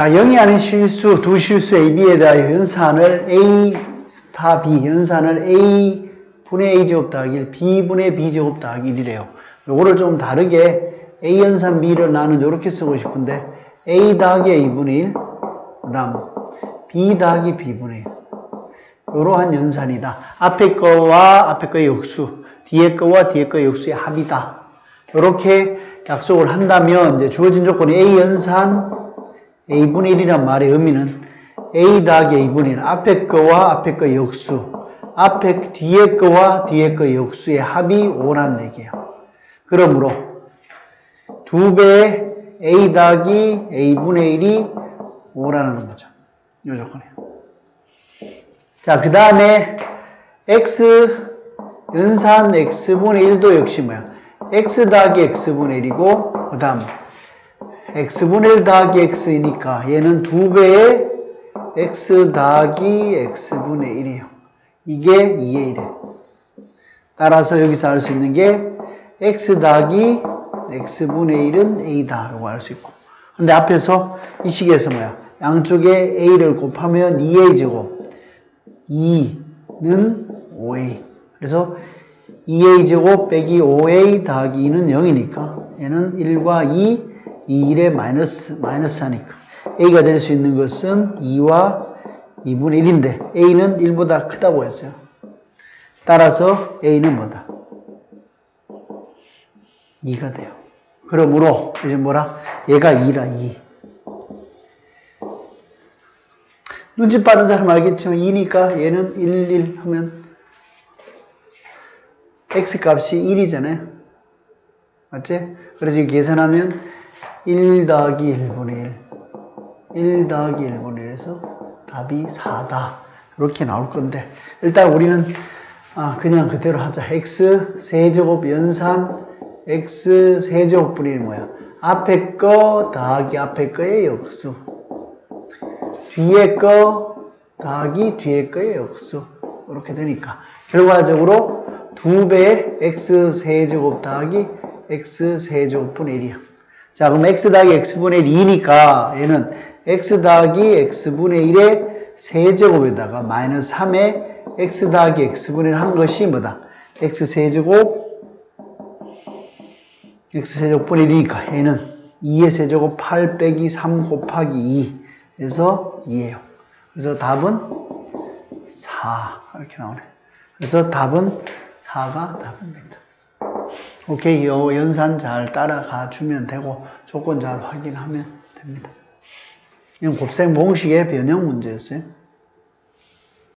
자, 0이 아닌 실수, 두 실수 A, B에 대하여 연산을 A 스타 B, 연산을 A 분의 A 제곱 더하기 1, B 분의 B 제곱 더하기 1이래요. 요거를 좀 다르게 A 연산 B를 나는 이렇게 쓰고 싶은데 A 더하기 A 분의 1, 그 다음 B 더하기 B 분의 1. 이러한 연산이다. 앞에 거와 앞에 거의 역수, 뒤에 거와 뒤에 거의 역수의 합이다. 이렇게 약속을 한다면 이제 주어진 조건이 A 연산 A분의 1이란 말의 의미는 A 더하기 A분의 1 앞에 거와 앞에 거의 역수 앞에 뒤에 거와 뒤에 거의 역수의 합이 5라는 얘기예요. 그러므로 두 배의 A 더하기 A분의 1이 5라는 거죠. 이 조건이에요. 자, 그 다음에 x 연산 x분의 1도 역시 뭐야? x 더하기 x분의 1이고 그 다음 x분의 1 더하기 x이니까 얘는 두 배의 x 더하기 x분의 1이에요. 이게 2의 1이에요. 따라서 여기서 알 수 있는 게 x 더하기 x분의 1은 a다 라고 알 수 있고 근데 앞에서 이 식에서 뭐야? 양쪽에 a를 곱하면 2a 제곱 2는 5a. 그래서 2a 제곱 빼기 5a 더하기 2는 0이니까 얘는 1과 2, 2, 1에 마이너스, 마이너스 하니까 a가 될 수 있는 것은 2와 2분의 1인데 a는 1보다 크다고 했어요. 따라서 a는 뭐다? 2가 돼요. 그러므로 이제 뭐라? 얘가 2라 2. 눈치 빠른 사람 알겠지만 2니까 얘는 1, 1 하면 x 값이 1이잖아요. 맞지? 그래서 계산하면 1 더하기 1분의 1, 1 더하기 1분의 1에서 답이 4다. 이렇게 나올 건데 일단 우리는 아, 그냥 그대로 하자. x 세제곱 연산 x 세제곱분이 뭐야? 앞에 거 더하기 앞에 거의 역수. 뒤에 거 더하기 뒤에 거의 역수 이렇게 되니까 결과적으로 두 배의 x 세제곱 더하기 x 세제곱분의 1이야. 자 그럼 x 더하기 x분의 2니까 얘는 x 더하기 x분의 1의 세제곱에다가 마이너스 3의 x 더하기 x분의 1한 것이 뭐다? x 세제곱 x 세제곱분의 1이니까 얘는 2의 세제곱 8 빼기 3 곱하기 2 그래서 2예요. 그래서 답은 4 이렇게 나오네. 그래서 답은 4가 답입니다. 오케이, 요 연산 잘 따라가 주면 되고 조건 잘 확인하면 됩니다. 이건 곱셈 공식의 변형 문제였어요.